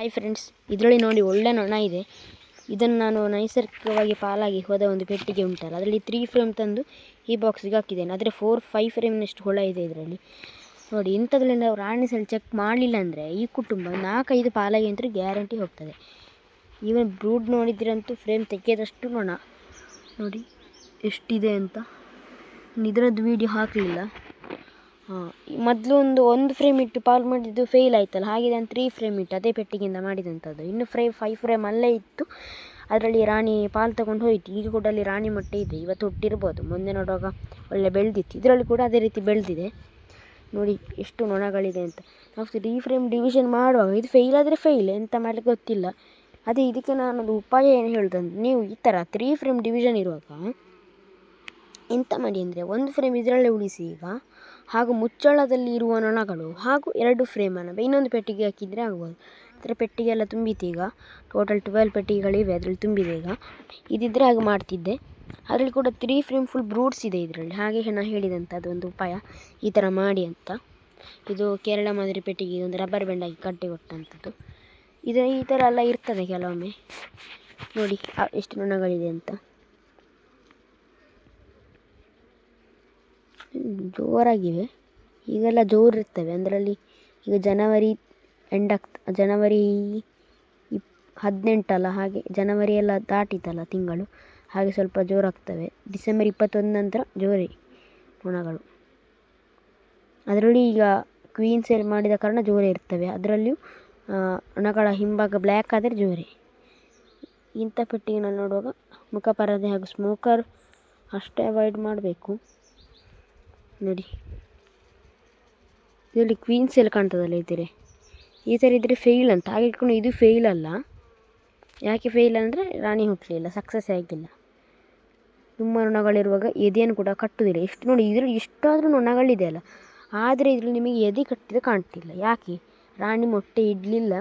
Hi friends ಇದರಲ್ಲಿ ನೋಡಿ ಒಳ್ಳೆ ನೊಣ ಇದೆ. ಇದನ್ನು ನಾನು ನೈಸರ್ಗಿಕವಾಗಿ ಪಾಲಾಗಿ ಹೋದ ಒಂದು ಪೆಟ್ಟಿಗೆ ಉಂಟಲ್ಲ, ಅದರಲ್ಲಿ ತ್ರೀ ಫ್ರೇಮ್ ತಂದು ಈ ಬಾಕ್ಸಿಗೆ ಹಾಕಿದ್ದೇನೆ. ಆದರೆ ಫೋರ್ ಫೈವ್ ಫ್ರೇಮ್ನಷ್ಟು ಹೊಳ ಇದೆ ಇದರಲ್ಲಿ. ನೋಡಿ, ಇಂಥದ್ರಲ್ಲಿ ನಾವು ರಾಣಿ ಸಲ ಚೆಕ್ ಮಾಡಲಿಲ್ಲ ಅಂದರೆ ಈ ಕುಟುಂಬ ನಾಲ್ಕೈದು ಪಾಲಾಗಿ ಅಂತೂ ಗ್ಯಾರಂಟಿ ಹೋಗ್ತದೆ. ಈವನ್ ಬ್ರೂಡ್ ನೋಡಿದ್ರಂತೂ ಫ್ರೇಮ್ ತೆಗೆಯೋದಷ್ಟು ನೊಣ. ನೋಡಿ, ಎಷ್ಟಿದೆ ಅಂತ. ಇದರದ್ದು ವೀಡಿಯೋ ಹಾಕಲಿಲ್ಲ. ಮೊದಲು ಒಂದು ಒಂದು ಫ್ರೇಮ್ ಇಟ್ಟು ಪಾಲ್ ಮಾಡಿದ್ದು ಫೇಲ್ ಆಯ್ತಲ್ಲ, ಹಾಗೆ ನಾನು ತ್ರೀ ಫ್ರೇಮ್ ಇಟ್ಟು ಅದೇ ಪೆಟ್ಟಿಗೆಯಿಂದ ಮಾಡಿದಂಥದ್ದು. ಇನ್ನು ಫ್ರೇಮ್ ಫೈವ್ ಫ್ರೇಮ್ ಅಲ್ಲೇ ಇತ್ತು. ಅದರಲ್ಲಿ ರಾಣಿ ಪಾಲ್ ತಗೊಂಡು ಹೋಯಿತು. ಈಗ ಕೂಡ ಅಲ್ಲಿ ರಾಣಿ ಮೊಟ್ಟೆ ಇದೆ. ಇವತ್ತು ಹುಟ್ಟಿರ್ಬೋದು. ಮುಂದೆ ನೋಡುವಾಗ ಒಳ್ಳೆ ಬೆಳೆದಿತ್ತು. ಇದರಲ್ಲಿ ಕೂಡ ಅದೇ ರೀತಿ ಬೆಳೆದಿದೆ. ನೋಡಿ ಎಷ್ಟು ನೊಣಗಳಿದೆ ಅಂತ. ನಾವು ತ್ರೀ ಫ್ರೇಮ್ ಡಿವಿಷನ್ ಮಾಡುವಾಗ ಇದು ಫೇಲ್ ಆದರೆ ಫೇಲ್ ಎಂತ ಮಾಡಲಿಕ್ಕೆ ಗೊತ್ತಿಲ್ಲ. ಅದೇ ಇದಕ್ಕೆ ನಾನೊಂದು ಉಪಾಯ ಏನು ಹೇಳೋದಂದ್ರೆ ನೀವು ಈ ಥರ ತ್ರೀ ಫ್ರೇಮ್ ಡಿವಿಷನ್ ಇರುವಾಗ ಎಂತ ಮಾಡಿ ಅಂದರೆ ಒಂದು ಫ್ರೇಮ್ ಇದರಲ್ಲೇ ಉಳಿಸಿ ಈಗ. ಹಾಗೂ ಮುಚ್ಚಳದಲ್ಲಿ ಇರುವ ನೊಣಗಳು ಹಾಗೂ ಎರಡು ಫ್ರೇಮನ್ನು ಇನ್ನೊಂದು ಪೆಟ್ಟಿಗೆ ಹಾಕಿದರೆ ಆಗ್ಬೋದು ಅದರ ಪೆಟ್ಟಿಗೆ ಎಲ್ಲ ತುಂಬಿತ್ತು ಈಗ. ಟೋಟಲ್ ಟ್ವೆಲ್ ಪೆಟ್ಟಿಗೆಗಳಿವೆ, ಅದರಲ್ಲಿ ತುಂಬಿದೆ ಈಗ. ಇದಿದ್ದರೆ ಹಾಗೆ ಮಾಡ್ತಿದ್ದೆ. ಅದರಲ್ಲಿ ಕೂಡ ತ್ರೀ ಫ್ರೇಮ್ ಫುಲ್ ಬ್ರೂಟ್ಸ್ ಇದೆ ಇದರಲ್ಲಿ. ಹಾಗೆ ನಾನು ಹೇಳಿದಂಥ ಅದೊಂದು ಉಪಾಯ. ಈ ಥರ ಮಾಡಿ ಅಂತ. ಇದು ಕೇರಳ ಮಾದರಿ ಪೆಟ್ಟಿಗೆ ಒಂದು ರಬ್ಬರ್ ಬೆಂಡಾಗಿ ಕಟ್ಟಿ ಕೊಟ್ಟಂಥದ್ದು. ಇದು ಈ ಥರ ಎಲ್ಲ ಇರ್ತದೆ ಕೆಲವೊಮ್ಮೆ. ನೋಡಿ ಎಷ್ಟು ನೊಣಗಳಿದೆ ಅಂತ. ಜೋರಾಗಿವೆ. ಈಗೆಲ್ಲ ಜೋರು ಇರ್ತವೆ ಅದರಲ್ಲಿ ಈಗ ಜನವರಿ ಎಂಡ್ ಆಗ್ತ, ಜನವರಿ ಇಪ್, ಹದಿನೆಂಟಲ್ಲ, ಹಾಗೆ ಜನವರಿ ಎಲ್ಲ ದಾಟಿತಲ್ಲ ತಿಂಗಳು. ಹಾಗೆ ಸ್ವಲ್ಪ ಜೋರಾಗ್ತವೆ. ಡಿಸೆಂಬರ್ ಇಪ್ಪತ್ತೊಂದು ನಂತರ ಜೋರಿ ನೊಣಗಳು ಅದರಲ್ಲಿ ಈಗ ಕ್ವೀನ್ ಸೇಲ್ ಮಾಡಿದ ಕಾರಣ ಜೋರೇ ಇರ್ತವೆ. ಅದರಲ್ಲಿಯೂ ನೊಣಗಳ ಹಿಂಭಾಗ ಬ್ಲ್ಯಾಕ್ ಆದರೆ ಜೋರೇ. ಇಂಥ ಪೆಟ್ಟಿಗೆನಲ್ಲಿ ನೋಡುವಾಗ ಮುಖಪರದೆ ಹಾಗೂ ಸ್ಮೋಕರ್ ಅಷ್ಟೇ ಅವಾಯ್ಡ್ ಮಾಡಬೇಕು. ನೋಡಿ. ಇದರಲ್ಲಿ ಕ್ವೀನ್ಸ್ ಎಲ್ಲ ಕಾಣ್ತದಲ್ಲ ಇದ್ದರೆ? ಈ ಥರ ಇದ್ದರೆ ಫೇಲ್ ಅಂತ. ಹಾಗೆ ಇಟ್ಕೊಂಡು ಇದು ಫೇಲ್ ಅಲ್ಲ. ಯಾಕೆ ಫೇಲ್ ಅಂದರೆ ರಾಣಿ ಹುಟ್ಟಲಿಲ್ಲ ಸಕ್ಸಸ್ ಆಗಿಲ್ಲ. ತುಂಬ ನೊಣಗಳಿರುವಾಗ ಎದೆಯನ್ನು ಕೂಡ ಕಟ್ಟುವುದಿಲ್ಲ. ಎಷ್ಟು ನೋಡಿ, ಇದರಲ್ಲಿ ಎಷ್ಟಾದರೂ ನೊಣಗಳಿದೆ ಅಲ್ಲ. ಆದರೆ ಇದರಲ್ಲಿ ನಿಮಗೆ ಎದೆ ಕಟ್ಟಿದ ಕಾಣ್ತಿಲ್ಲ. ಯಾಕೆ? ರಾಣಿ ಮೊಟ್ಟೆ ಇಡಲಿಲ್ಲ.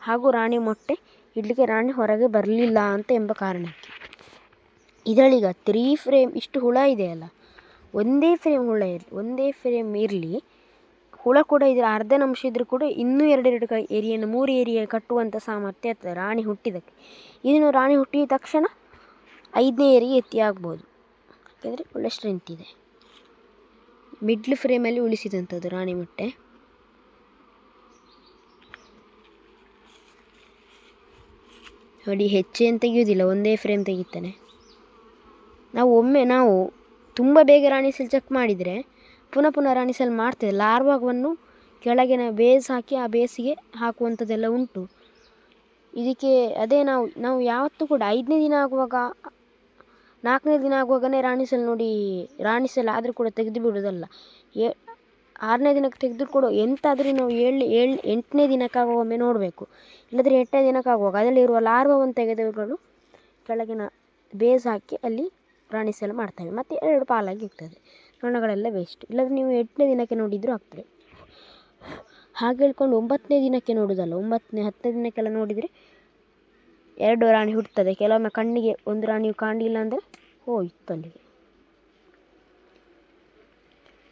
ಹಾಗೂ ರಾಣಿ ಮೊಟ್ಟೆ ಇಡಲಿಕ್ಕೆ ರಾಣಿ ಹೊರಗೆ ಬರಲಿಲ್ಲ ಅಂತ ಎಂಬ ಕಾರಣಕ್ಕೆ. ಇದರಲ್ಲಿಗ ತ್ರೀ ಫ್ರೇಮ್ ಇಷ್ಟು ಹುಳ ಇದೆಯಲ್ಲ ಒಂದೇ ಫ್ರೇಮ್ ಹುಳ ಇರಲಿ ಒಂದೇ ಫ್ರೇಮ್ ಇರಲಿ, ಹುಳ ಕೂಡ ಇದರ ಅರ್ಧನಂಶ ಇದ್ದರೂ ಕೂಡ ಇನ್ನೂ ಎರಡೆರಡು ಕ ಏರಿಯನ್ನು, ಮೂರು ಏರಿಯ ಕಟ್ಟುವಂಥ ಸಾಮರ್ಥ್ಯ ಇರ್ತದೆ, ರಾಣಿ ಹುಟ್ಟಿದಕ್ಕೆ ಇದನ್ನು ರಾಣಿ ಹುಟ್ಟಿದ ತಕ್ಷಣ ಐದನೇ ಏರಿಗೆ ಎತ್ತಿ ಆಗ್ಬೋದು. ಯಾಕೆಂದರೆ ಒಳ್ಳೆ ಸ್ಟ್ರೆಂತ್ ಇದೆ. ಮಿಡ್ಲ್ ಫ್ರೇಮಲ್ಲಿ ಉಳಿಸಿದಂಥದ್ದು ರಾಣಿ ಮೊಟ್ಟೆ. ನೋಡಿ ಹೆಚ್ಚೇನು ತೆಗೆಯೋದಿಲ್ಲ, ಒಂದೇ ಫ್ರೇಮ್ ತೆಗಿತಾನೆ. ನಾವು ಒಮ್ಮೆ ನಾವು ತುಂಬ ಬೇಗ ರಾಣಿ ಚೆಕ್ ಮಾಡಿದರೆ, ಪುನಃ ಪುನಃ ರಾಣಿ ಸೆಲ್ ಮಾಡ್ತೇವೆ ಲಾರ್ವಾವನ್ನು ಕೆಳಗಿನ ಬೇಸ್ ಹಾಕಿ ಆ ಬೇಸಿಗೆ ಹಾಕುವಂಥದ್ದೆಲ್ಲ ಉಂಟು. ಇದಕ್ಕೆ ಅದೇ ನಾವು ನಾವು ಯಾವತ್ತೂ ಕೂಡ ಐದನೇ ದಿನ ಆಗುವಾಗ, ನಾಲ್ಕನೇ ದಿನ ಆಗುವಾಗಲೇ ರಾಣಿ ಸೆಲ್ ನೋಡಿ, ರಾಣಿ ಆದರೂ ಕೂಡ ತೆಗೆದು ಬಿಡೋದಲ್ಲ ಏ ಆರನೇ ದಿನಕ್ಕೆ ತೆಗೆದು ಕೂಡ, ಎಂತಾದರೂ ನಾವು ಏಳು ಏಳು, ಎಂಟನೇ ದಿನಕ್ಕಾಗುವ ಒಮ್ಮೆ ನೋಡಬೇಕು. ಇಲ್ಲದ್ರೆ ಎಂಟನೇ ದಿನಕ್ಕಾಗುವಾಗ ಅದರಲ್ಲಿರುವ ಲಾರ್ವವನ್ನು ತೆಗೆದವುಗಳು ಕೆಳಗಿನ ಬೇಸ್ ಹಾಕಿ ಅಲ್ಲಿ ರಾಣಿ ಸೆಲ್ ಮಾಡ್ತವೆ. ಮತ್ತು ಎರಡು ಪಾಲಾಗಿ ಇರ್ತದೆ. ನೊಣಗಳೆಲ್ಲ ವೇಸ್ಟ್ ಇಲ್ಲಾಂದರೆ ನೀವು ಎಂಟನೇ ದಿನಕ್ಕೆ ನೋಡಿದರೂ ಆಗ್ತದೆ. ಹಾಗೆ ಹೇಳ್ಕೊಂಡು ಒಂಬತ್ತನೇ ದಿನಕ್ಕೆ ನೋಡೋದಲ್ಲ, ಒಂಬತ್ತನೇ, ಹತ್ತನೇ ದಿನಕ್ಕೆಲ್ಲ ನೋಡಿದರೆ ಎರಡು ರಾಣಿ ಹುಟ್ಟುತ್ತದೆ ಕೆಲವೊಮ್ಮೆ ಕಣ್ಣಿಗೆ ಒಂದು ರಾಣಿಯು ಕಾಣಲಿಲ್ಲ ಅಂದರೆ ಹೋಯ್ತು ಅಲ್ಲಿಗೆ.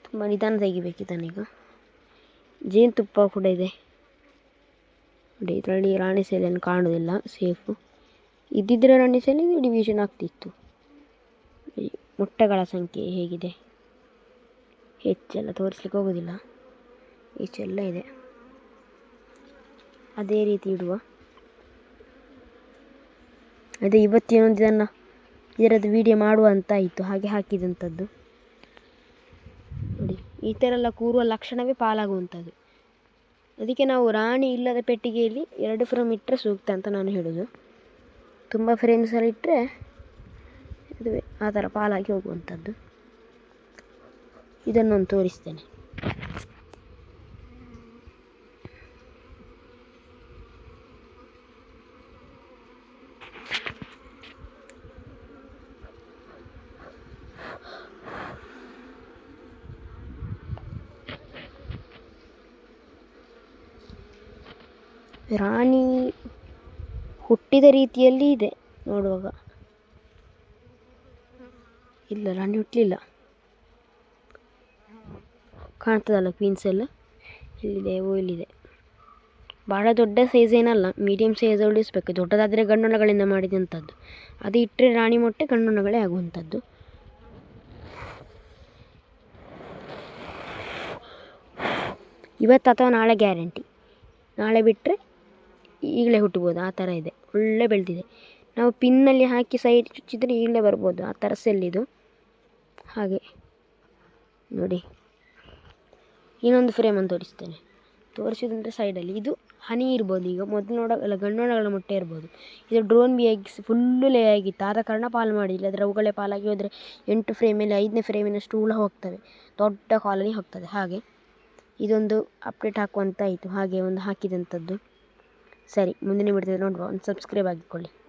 ತುಂಬ ನಿಧಾನ ತೆಗಿಬೇಕಿದ್ದಾನೀಗ ಜೇನುತುಪ್ಪ ಕೂಡ ಇದೆ. ನೋಡಿ, ಇದರಲ್ಲಿ ರಾಣಿ ಸೇಲೆಯನ್ನು ಕಾಣೋದಿಲ್ಲ. ಸೇಫು. ಇದ್ದಿದ್ದರೆ ರಾಣಿ ಸೇಲೆ ಡಿವಿಷನ್ ಆಗ್ತಿತ್ತು. ಮೊಟ್ಟೆಗಳ ಸಂಖ್ಯೆ ಹೇಗಿದೆ? ಹೆಚ್ಚೆಲ್ಲ ತೋರಿಸ್ಲಿಕ್ಕೆ ಹೋಗೋದಿಲ್ಲ. ಹೆಚ್ಚೆಲ್ಲ ಇದೆ. ಅದೇ ರೀತಿ ಇಡುವ. ಅದೇ ಇವತ್ತಿನ ಇದನ್ನು ಇದರದ್ದು ವಿಡಿಯೋ ಮಾಡುವ ಅಂತ ಇತ್ತು ಹಾಗೆ ಹಾಕಿದಂಥದ್ದು ನೋಡಿ, ಈ ಥರ ಎಲ್ಲ ಕೂರುವ ಲಕ್ಷಣವೇ ಪಾಲಾಗುವಂಥದ್ದು ಅದಕ್ಕೆ ನಾವು ರಾಣಿ ಇಲ್ಲದ ಪೆಟ್ಟಿಗೆಯಲ್ಲಿ ಎರಡು ಫ್ರೇಮ್ ಇಟ್ಟರೆ ಸೂಕ್ತ ಅಂತ ನಾನು ಹೇಳೋದು. ತುಂಬ ಫ್ರೇಮ್ಸಲ್ಲಿ ಇಟ್ಟರೆ ಇದುವೇ ಆ ಥರ ಪಾಲಾಗಿ ಹೋಗುವಂಥದ್ದು. ಇದನ್ನೊಂದು ತೋರಿಸ್ತೇನೆ. ರಾಣಿ ಹುಟ್ಟಿದ ರೀತಿಯಲ್ಲಿ ಇದೆ ನೋಡುವಾಗ. ಇಲ್ಲ ರಾಣಿ ಹುಟ್ಟಲಿಲ್ಲ ಕಾಣ್ತದಲ್ಲ ಕ್ವೀನ್ಸ್ ಎಲ್ಲ? ಇಲ್ಲಿದೆ, ಓ, ಇಲ್ಲಿದೆ. ಭಾಳ ದೊಡ್ಡ ಸೈಜ್ ಏನಲ್ಲ ಮೀಡಿಯಮ್ ಸೈಜ್ ಉಳಿಸ್ಬೇಕು ದೊಡ್ಡದಾದರೆ ಗಂಡೊಣಗಳಿಂದ ಮಾಡಿದಂಥದ್ದು ಅದು ಇಟ್ಟರೆ ರಾಣಿ ಮೊಟ್ಟೆ ಗಂಡೊಣಗಳೇ ಆಗುವಂಥದ್ದು ಇವತ್ತು ಅಥವಾ ನಾಳೆ ಗ್ಯಾರಂಟಿ. ನಾಳೆ ಬಿಟ್ಟರೆ ಈಗಲೇ ಹುಟ್ಟಬೋದು, ಆ ಥರ ಇದೆ. ಒಳ್ಳೆ ಬೆಳೆದಿದೆ. ನಾವು ಪಿನ್ನಲ್ಲಿ ಹಾಕಿ ಸೈಡ್ ಚುಚ್ಚಿದರೆ ಈಗಲೇ ಬರ್ಬೋದು, ಆ ಥರ ಇದು. ಹಾಗೆ. ನೋಡಿ. ಇನ್ನೊಂದು ಫ್ರೇಮನ್ನು ತೋರಿಸ್ತೇನೆ. ತೋರಿಸಿದಂದರೆ ಸೈಡಲ್ಲಿ ಇದು ಹನಿ ಇರ್ಬೋದು. ಈಗ ಮೊದಲು ನೋಡ, ಅಲ್ಲ ಗಂಡು ನೊಣಗಳ ಮೊಟ್ಟೆ ಇರ್ಬೋದು. ಇದು ಡ್ರೋನ್ ಬಿ ಆಗಿ ಫುಲ್ಲು ಲೇ ಆಗಿತ್ತು. ಆದ ಕಾರಣ ಪಾಲು ಮಾಡಿಲ್ಲ. ಆದರೆ ಅವುಗಳೇ ಪಾಲಾಗಿ ಹೋದರೆ ಎಂಟು ಫ್ರೇಮಲ್ಲಿ ಐದನೇ ಫ್ರೇಮಿನಷ್ಟು ಹುಳ ಹೋಗ್ತವೆ. ದೊಡ್ಡ ಕಾಲನಿ ಹೋಗ್ತದೆ. ಹಾಗೆ. ಇದೊಂದು ಅಪ್ಡೇಟ್ ಹಾಕುವಂತ ಆಯಿತು ಹಾಗೆ ಒಂದು ಹಾಕಿದಂಥದ್ದು. ಸರಿ, ಮುಂದಿನ ಬಿಡ್ತದೆ ನೋಡುವ. ಒಂದು ಸಬ್ಸ್ಕ್ರೈಬ್ ಆಗಿಕೊಳ್ಳಿ.